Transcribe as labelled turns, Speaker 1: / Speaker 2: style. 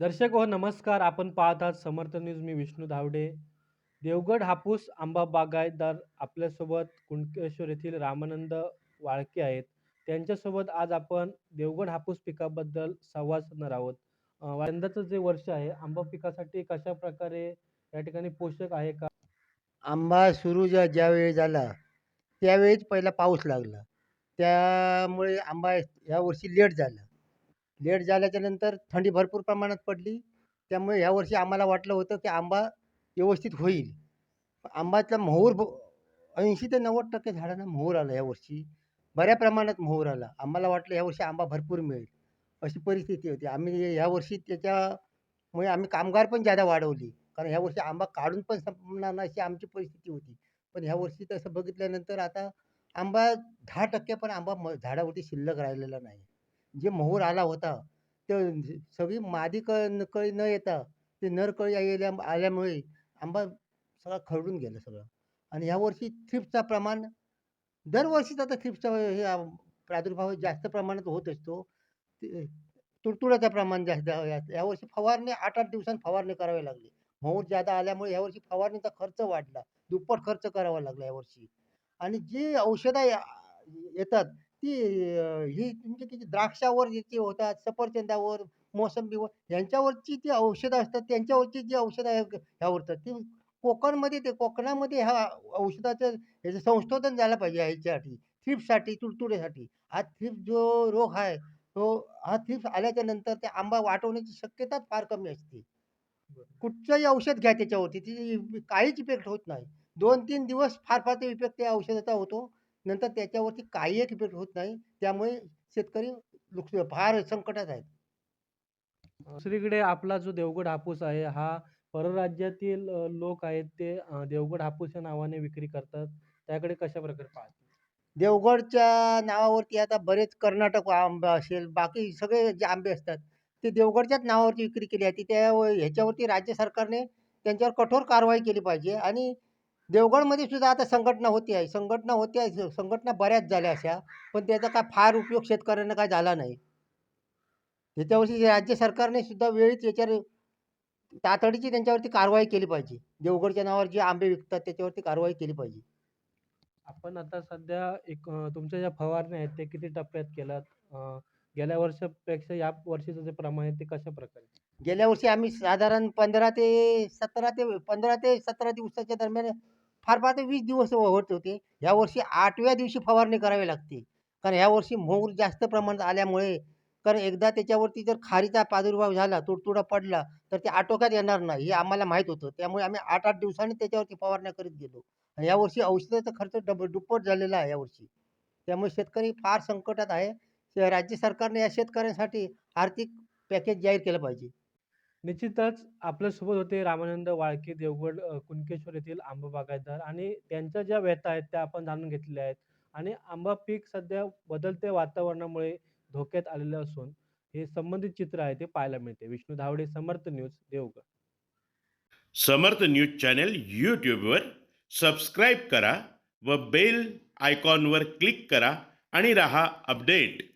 Speaker 1: दर्शक हो नमस्कार. आपण पाहत आहात समर्थ न्यूज. मी विष्णू धावडे. देवगड हापूस आंबा बागायतदार आपल्यासोबत कुणकेश्वर येथील रामानंद वाळके आहेत. त्यांच्यासोबत आज आपण देवगड हापूस पिकाबद्दल संवाद साधणार आहोत. यंदाचं जे वर्ष आहे आंबा पिकासाठी कशा प्रकारे या ठिकाणी पोषक आहे का?
Speaker 2: आंबा सुरू ज्या ज्यावेळी झाला त्यावेळीच पहिला पाऊस लागला. त्यामुळे आंबा ह्या वर्षी लेट झाला. लेट झाल्याच्यानंतर थंडी भरपूर प्रमाणात पडली. त्यामुळे ह्यावर्षी आम्हाला वाटलं होतं की आंबा व्यवस्थित होईल. आंब्यातला मोहूर ऐंशी ते नव्वद टक्के झाडांना मोहूर आला यावर्षी बऱ्या प्रमाणात मोहर आला. आम्हाला वाटलं यावर्षी आंबा भरपूर मिळेल. अशी परिस्थिती होती. आम्ही यावर्षी त्याच्यामुळे आम्ही कामगार पण जादा वाढवली. कारण ह्या वर्षी आंबा काढून पण संपणार नाही अशी आमची परिस्थिती होती. पण ह्या वर्षी तसं बघितल्यानंतर आता आंबा दहा टक्के पण आंबा म झाडावरती शिल्लक राहिलेला नाही. जे मोहूर आला होता ते सगळी मादी क न- कळी न येता ते नरकळी आल्या आल्यामुळे आंबा सगळा खरडून गेलं सगळं. आणि यावर्षी थ्रिप्सचा प्रमाण दरवर्षीच आता थ्रिप्सचा हे प्रादुर्भाव जास्त प्रमाणात होत असतो. ते- तुडतुड्याचं प्रमाण जास्त यावर्षी फवारणी आठ आठ दिवसांनी फवारणी करावी लागली. मोहूर जादा आल्यामुळे यावर्षी फवारणीचा खर्च वाढला. दुप्पट खर्च करावा लागला यावर्षी आणि जी औषधं येतात ती ही म्हणजे तुमची किती द्राक्षावर जी होतात सफरचंदावर मोसंबीवर यांच्यावरची जी औषधं असतात त्यांच्यावरची जी औषधं आहे ह्यावर ती कोकणमध्ये ते कोकणामध्ये ह्या औषधाचं ह्याचं संशोधन झालं पाहिजे ह्याच्यासाठी थ्रिप्ससाठी तुडतुड्यासाठी हा थ्रिप्स जो रोग आहे तो हा थ्रिप्स आल्याच्यानंतर ते आंबा वाटवण्याची शक्यताच फार कमी असते. कुठचंही औषध घ्या त्याच्यावरती ती काहीच इफेक्ट होत नाही. दोन तीन दिवस फार फार ते इफेक्ट त्या औषधाचा होतो. नंतर त्याच्यावरती काही एक इफेक्ट होत नाही. त्यामुळे शेतकरी नुकस फार संकटात आहेत.
Speaker 1: दुसरीकडे आपला जो देवगड हापूस आहे हा परराज्यातील लोक आहेत ते देवगड हापूस या नावाने विक्री करतात. त्याकडे कशा प्रकारे पाहतात
Speaker 2: देवगडच्या नावावरती आता बरेच कर्नाटक आंबा असेल बाकी सगळे जे आंबे असतात ते देवगडच्याच नावावरती विक्री केली जाते त्या ह्याच्यावरती राज्य सरकारने त्यांच्यावर कठोर कारवाई केली पाहिजे आणि देवगडमध्ये सुद्धा आता संघटना होती आहे. संघटना होती आहे. संघटना बऱ्याच झाल्या अशा. पण त्याचा काय फार उपयोग शेतकऱ्यांना काय झाला नाही. त्याच्यावरती राज्य सरकारने सुद्धा वेळीच याच्यावर तातडीची त्यांच्यावरती कारवाई केली पाहिजे. देवगडच्या नावावर जे आंबे विकतात त्याच्यावरती कारवाई केली पाहिजे.
Speaker 1: आपण आता सध्या एक तुमच्या ज्या फवारण्या आहेत ते किती टप्प्यात केलात? अ, गेल्या वर्षापेक्षा या वर्षीचं जे प्रमाण आहे ते कशा प्रकारे?
Speaker 2: गेल्या वर्षी आम्ही साधारण पंधरा ते सतरा ते पंधरा ते सतरा दिवसाच्या दरम्यान फार फार तर वीस दिवस होत होते. यावर्षी वर्षी आठव्या दिवशी फवारणी करावी लागते. कारण यावर्षी वर्षी मोहर जास्त प्रमाणात आल्यामुळे कारण एकदा त्याच्यावरती जर खारीचा प्रादुर्भाव झाला तुडतुडा पडला तर ते आटोक्यात येणार नाही हे आम्हाला माहीत होतं. त्यामुळे आम्ही आठ आठ दिवसांनी त्याच्यावरती फवारण्या करीत गेलो. आणि यावर्षी औषधाचा खर्च डब दुप्पट झालेला आहे यावर्षी त्यामुळे शेतकरी फार संकटात आहे. राज्य सरकारने या शेतकऱ्यांसाठी आर्थिक पॅकेज जाहीर केलं पाहिजे.
Speaker 1: निश्चितच आपल्यासोबत होते रामानंद वाळके देवगड अ, कुणकेश्वर येथील आंबा बागायतदार आणि त्यांच्या ज्या व्यथा आहेत त्या आपण जाणून घेतलेल्या आहेत. आणि आंबा पीक सध्या बदलत्या वातावरणामुळे धोक्यात आलेलं असून हे संबंधित चित्र आहे ते पाहायला मिळते. Vishnu Dhawade Samarth news Devgad.
Speaker 3: Samarth news channel यूट्यूबवर सबस्क्राईब करा व बेल आयकॉनवर क्लिक करा आणि रहा अपडेट.